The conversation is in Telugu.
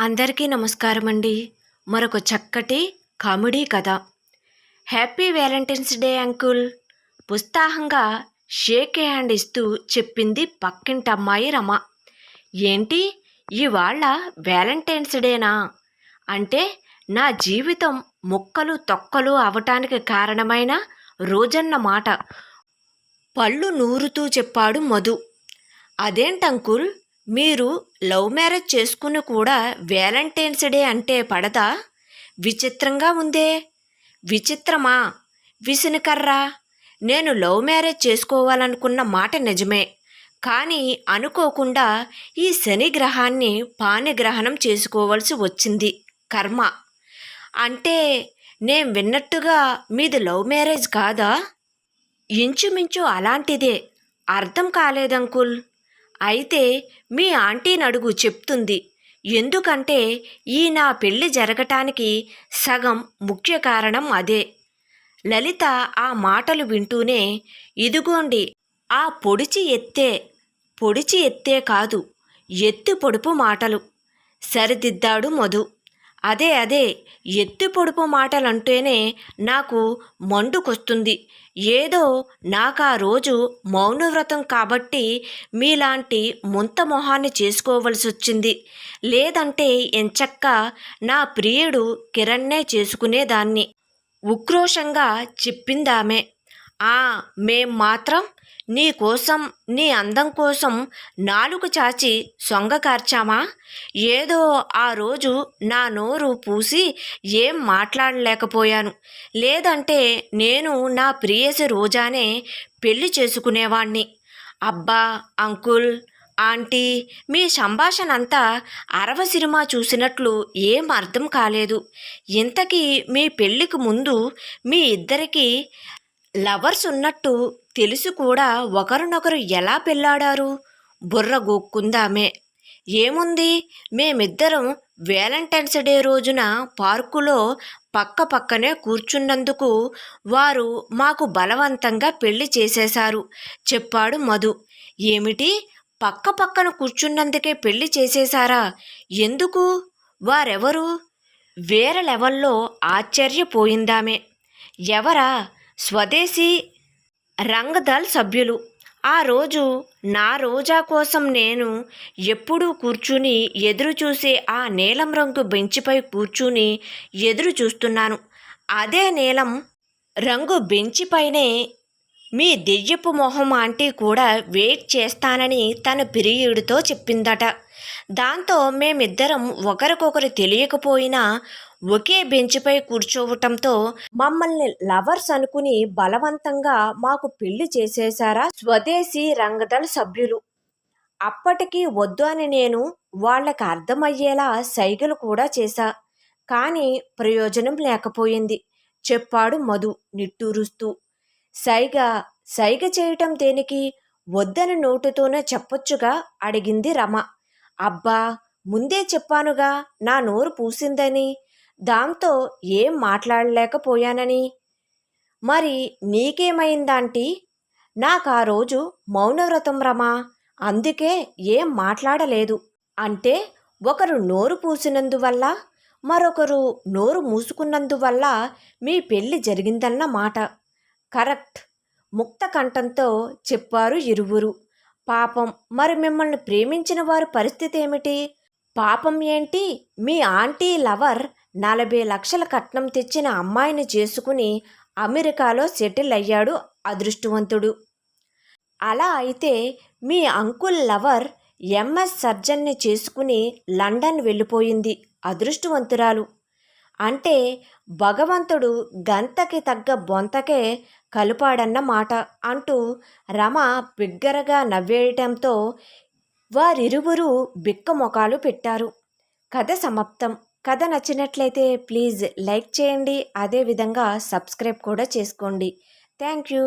అందరికీ నమస్కారం అండి మరొక చక్కటి కామెడీ కథ. Happy Valentine's day uncle. ఉత్సాహంగా షేక్ హ్యాండ్ ఇస్తూ చెప్పింది పక్కింటి అమ్మాయి రమ. ఏంటి? ఇవాళ వ్యాలంటైన్స్ డేనా? అంటే నా జీవితం ముక్కలు తొక్కలు అవటానికి కారణమైన రోజన్న మాట. పళ్ళు నూరుతూ చెప్పాడు మధు. అదేంటంకుల్? మీరు లవ్ మ్యారేజ్ చేసుకుని కూడా వ్యాలంటైన్స్ డే అంటే పడదా? విచిత్రంగా ఉందే. విచిత్రమా? విసునకర్రా. నేను లవ్ మ్యారేజ్ చేసుకోవాలనుకున్న మాట నిజమే. కానీ అనుకోకుండా ఈ శని గ్రహాన్ని పానిగ్రహణం చేసుకోవాల్సి వచ్చింది. కర్మ. అంటే నేను విన్నట్టుగా మీది లవ్ మ్యారేజ్ కాదా? ఇంచుమించు అలాంటిదే. అర్థం కాలేదంకుల్. అయితే మీ ఆంటీనడుగు చెప్తుంది. ఎందుకంటే ఈ నా పెళ్ళి జరగటానికి సగం ముఖ్య కారణం అదే. లలిత ఆ మాటలు వింటూనే ఇదిగోండి ఆ పొడిచి ఎత్తే పొడిచి ఎత్తే కాదు ఎత్తు పొడుపు మాటలు. సరిదిద్దాడు మధు. అదే అదే. ఎత్తి పొడుపు మాటలంటేనే నాకు మండుకొస్తుంది. ఏదో నాకు ఆ రోజు మౌనవ్రతం కాబట్టి మీలాంటి ముంత మొహాన్ని చేసుకోవలసి వచ్చింది లేదంటే ఎంచక్క నా ప్రియుడు కిరణ్నే చేసుకునేదాన్ని. ఉక్రోషంగా చెప్పిందామె. ఆ మేం మాత్రం నీ కోసం నీ అందం కోసం నాలుగు చాచి సొంగ కార్చామా? ఏదో ఆ రోజు నా నోరు పూసి ఏం మాట్లాడలేకపోయాను. లేదంటే నేను నా ప్రియసి రోజానే పెళ్ళి చేసుకునేవాణ్ణి. అబ్బా అంకుల్ ఆంటీ మీ సంభాషణ అంతా అరవ సినిమా చూసినట్లు ఏం అర్థం కాలేదు. ఇంతకీ మీ పెళ్ళికి ముందు మీ ఇద్దరికి లవర్స్ ఉన్నట్టు తెలుసు కూడా ఒకరినొకరు ఎలా పెళ్ళాడారు బుర్ర గోక్కుందామే. ఏముంది? మేమిద్దరం వ్యాలంటైన్స్ డే రోజున పార్కులో పక్క పక్కనే కూర్చున్నందుకు వారు మాకు బలవంతంగా పెళ్ళి చేసేశారు చెప్పాడు మధు. ఏమిటి? పక్క పక్కన కూర్చున్నందుకే పెళ్ళి చేసేశారా? ఎందుకు? వారెవరు? వేరే లెవెల్లో ఆశ్చర్యపోయిందామే. ఎవరా? స్వదేశీ రంగదల్ సభ్యులు. ఆ రోజు నా రోజా కోసం నేను ఎప్పుడూ కూర్చుని ఎదురు చూసే ఆ నీలం రంగు బెంచిపై కూర్చుని ఎదురు చూస్తున్నాను అదే నీలం రంగు బెంచిపైనే మీ దెయ్యపు మొహం ఆంటీ కూడా వెయిట్ చేస్తానని తన పిరియుడితో చెప్పిందట. దాంతో మేమిద్దరం ఒకరికొకరు తెలియకపోయినా ఒకే బెంచ్పై కూర్చోవటంతో మమ్మల్ని లవర్స్ అనుకుని బలవంతంగా మాకు పెళ్ళి చేసేశారా స్వదేశీ రంగదళ సభ్యులు. అప్పటికి వద్దు అని నేను వాళ్ళకి అర్థమయ్యేలా సైగలు కూడా చేశా. కానీ ప్రయోజనం లేకపోయింది. చెప్పాడు మధు నిట్టూరుస్తూ. సైగ సైగ చేయటం దేనికి? వద్దని నోటుతోనే చెప్పొచ్చుగా అడిగింది రమ. అబ్బా ముందే చెప్పానుగా నా నోరు పూసిందని. దాంతో ఏం మాట్లాడలేకపోయానని? మరి నీకేమైందాంటీ నాకు ఆ రోజు మౌనవ్రతం రమా అందుకే ఏం మాట్లాడలేదు. అంటే ఒకరు నోరు పూసినందువల్ల మరొకరు నోరు మూసుకున్నందువల్ల మీ పెళ్ళి జరిగిందన్న మాట. కరెక్ట్. ముక్త కంఠంతో చెప్పారు ఇరువురు. పాపం మరి మిమ్మల్ని ప్రేమించిన వారి పరిస్థితి ఏమిటి? పాపం ఏంటి? మీ ఆంటీ లవర్ నలభై లక్షల కట్నం తెచ్చిన అమ్మాయిని చేసుకుని అమెరికాలో సెటిల్ అయ్యాడు అదృష్టవంతుడు. అలా అయితే మీ అంకుల్ లవర్ ఎంఎస్ సర్జన్ని చేసుకుని లండన్ వెళ్ళిపోయింది అదృష్టవంతురాలు. అంటే భగవంతుడు గంతకి తగ్గ బొంతకే కలుపాడన్న మాట అంటూ రమ బిగ్గరగా నవ్వేయటంతో వారిరువురు బిక్క మొఖాలు పెట్టారు. కథ సమాప్తం. కథ నచ్చినట్లయితే ప్లీజ్ లైక్ చేయండి. అదేవిధంగా సబ్స్క్రైబ్ కూడా చేసుకోండి. Thank you.